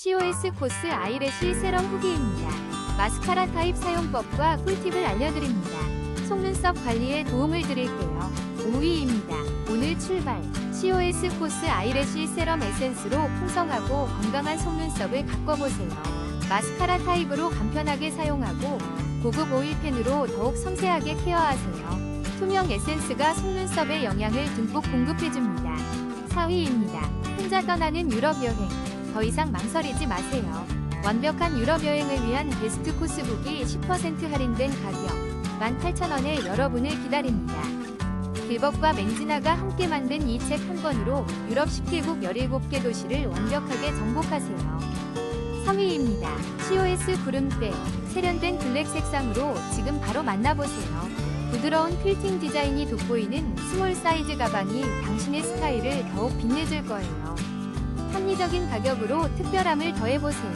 COS 코스 아이래쉬 세럼 후기입니다. 마스카라 타입 사용법과 꿀팁을 알려드립니다. 속눈썹 관리에 도움을 드릴게요. 5위입니다. 오늘 출발. COS 코스 아이래쉬 세럼 에센스로 풍성하고 건강한 속눈썹을 가꿔보세요. 마스카라 타입으로 간편하게 사용하고 고급 오일펜으로 더욱 섬세하게 케어하세요. 투명 에센스가 속눈썹에 영양을 듬뿍 공급해줍니다. 4위입니다. 혼자 떠나는 유럽 여행. 더 이상 망설이지 마세요. 완벽한 유럽 여행을 위한 베스트 코스북이 10% 할인된 가격 18,000원에 여러분을 기다립니다. 길벅과 맹진아가 함께 만든 이 책 한 권으로 유럽 10개국 17개 도시를 완벽하게 정복하세요. 3위입니다. COS 구름대 세련된 블랙 색상으로 지금 바로 만나보세요. 부드러운 필팅 디자인이 돋보이는 스몰 사이즈 가방이 당신의 스타일을 더욱 빛내줄 거예요. 합리적인 가격으로 특별함을 더해보세요.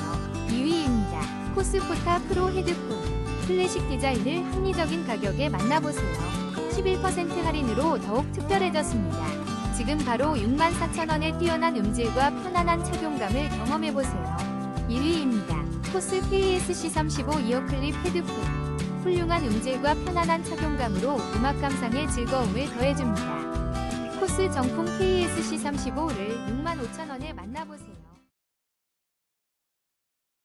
2위입니다. 코스포타 프로 헤드폰. 클래식 디자인을 합리적인 가격에 만나보세요. 11% 할인으로 더욱 특별해졌습니다. 지금 바로 64,000원의 뛰어난 음질과 편안한 착용감을 경험해보세요. 1위입니다. 코스 KSC35 이어클립 헤드폰. 훌륭한 음질과 편안한 착용감으로 음악 감상의 즐거움을 더해줍니다. 코스 정품 KSC35를 65,000원에 만나보세요.